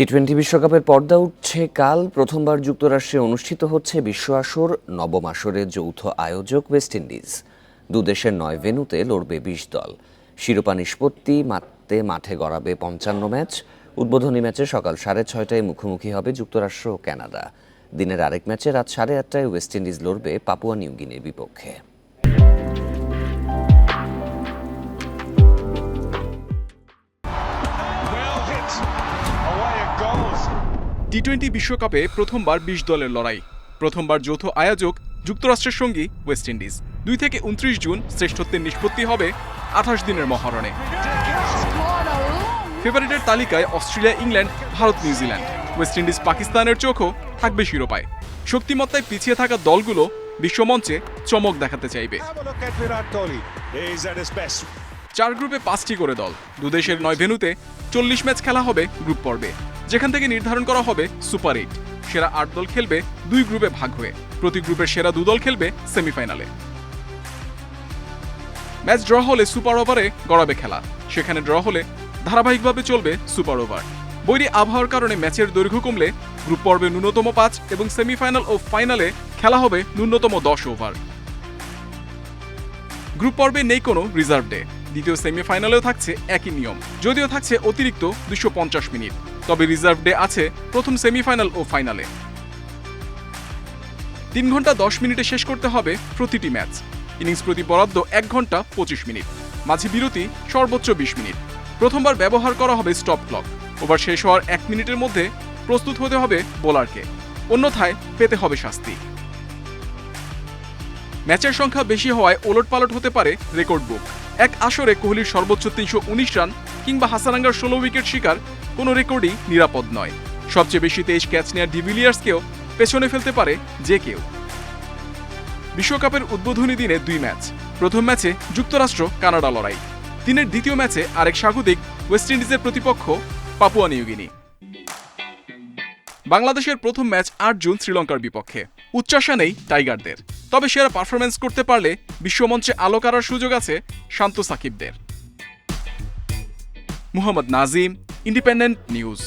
T twenty বিশ্বকাপের পর্দা উঠছে কাল। প্রথমবার যুক্তরাষ্ট্রে অনুষ্ঠিত হচ্ছে বিশ্ব আসর, নবম আসরের যৌথ আয়োজক ওয়েস্ট ইন্ডিজ। দুদেশের নয় ভেন্যুতে লড়বে বিশ দল। শিরোপা নিষ্পত্তি মারতে মাঠে গড়াবে পঞ্চান্ন ম্যাচ। উদ্বোধনী ম্যাচে সকাল সাড়ে ছয়টায় মুখোমুখি হবে যুক্তরাষ্ট্র ও কানাডা। দিনের আরেক ম্যাচে রাত সাড়ে আটটায় ওয়েস্ট ইন্ডিজ লড়বে পাপুয়া নিউগিনির বিপক্ষে। টি টোয়েন্টি বিশ্বকাপে প্রথমবার বিশ দলের লড়াই। প্রথমবার যৌথ আয়োজক যুক্তরাষ্ট্রের সঙ্গী ওয়েস্ট ইন্ডিজ। দুই থেকে উনত্রিশ জুন শ্রেষ্ঠত্বের নিষ্পত্তি হবে আঠাশ দিনের মহারণে। ফেভারিটের তালিকায় Australia England Bharat New Zealand West Indies পাকিস্তানের চোখও থাকবে শিরোপায়। শক্তিমত্তায় পিছিয়ে থাকা দলগুলো বিশ্বমঞ্চে চমক দেখাতে চাইবে. চার গ্রুপে পাঁচটি করে দল। দুদেশের নয় ভেন্যুতে চল্লিশ ম্যাচ খেলা হবে গ্রুপ পর্বে। যেখান থেকে নির্ধারণ করা হবে সুপার এইট। সেরা আট দল খেলবে দুই গ্রুপে ভাগ হয়ে। প্রতি গ্রুপের সেরা দুদল খেলবে সেমিফাইনালে। ম্যাচ ড্র হলে সুপার ওভারে গড়াবে খেলা। সেখানে ড্র হলে ধারাবাহিকভাবে চলবে সুপার ওভার। বৈরী আবহাওয়ার কারণে ম্যাচের দৈর্ঘ্য কমলে গ্রুপ পর্বে ন্যূনতম পাঁচ এবং সেমিফাইনাল ও ফাইনালে খেলা হবে ন্যূনতম দশ ওভার। গ্রুপ পর্বে নেই কোনো রিজার্ভ ডে। দ্বিতীয় সেমিফাইনালেও থাকছে একই নিয়ম। যদিও থাকছে অতিরিক্ত দুশো মিনিট। তবে রিজার্ভ ডে আছে প্রথম সেমিফাইনাল ও ফাইনালে। তিন ঘণ্টা দশ মিনিটে শেষ করতে হবে প্রতিটি ম্যাচ। ইনিংস প্রতি বরাদ্দ এক ঘণ্টা পঁচিশ মিনিট। মাঝে বিরতি সর্বোচ্চ বিশ মিনিট। প্রথমবার ব্যবহার করা হবে স্টপ ক্লক। ওভার শেষ হওয়ার এক মিনিটের মধ্যে প্রস্তুত হতে হবে বোলারকে। অন্যথায় পেতে হবে শাস্তি। ম্যাচের সংখ্যা বেশি হওয়ায় ওলটপালট হতে পারে রেকর্ড বুক। এক আসরে কোহলির সর্বোচ্চ তিনশো উনিশ রান কিংবা হাসানাঙ্গার ষোলো উইকেট শিকার কোনো রেকর্ডই নিরাপদ নয়। সবচেয়ে বেশি তেইশ ক্যাচ নেওয়া ডিভিলিয়ার্সকেও পেছনে ফেলতে পারে যে কেউ। বিশ্বকাপের উদ্বোধনী দিনে দুই ম্যাচ। প্রথম ম্যাচে যুক্তরাষ্ট্র, কানাডা লড়াই। দিনের দ্বিতীয় ম্যাচে আরেক স্বাগতিক ওয়েস্ট ইন্ডিজের প্রতিপক্ষ পাপুয়া নিউগিনি। বাংলাদেশের প্রথম ম্যাচ আট জুন শ্রীলঙ্কার বিপক্ষে। উচ্চাসা নেই টাইগারদের। তবে সেরা পারফরমেন্স করতে পারলে বিশ্বমঞ্চে আলো করার সুযোগ আছে Shanto সাকিবদের। Muhammad Nazim independent news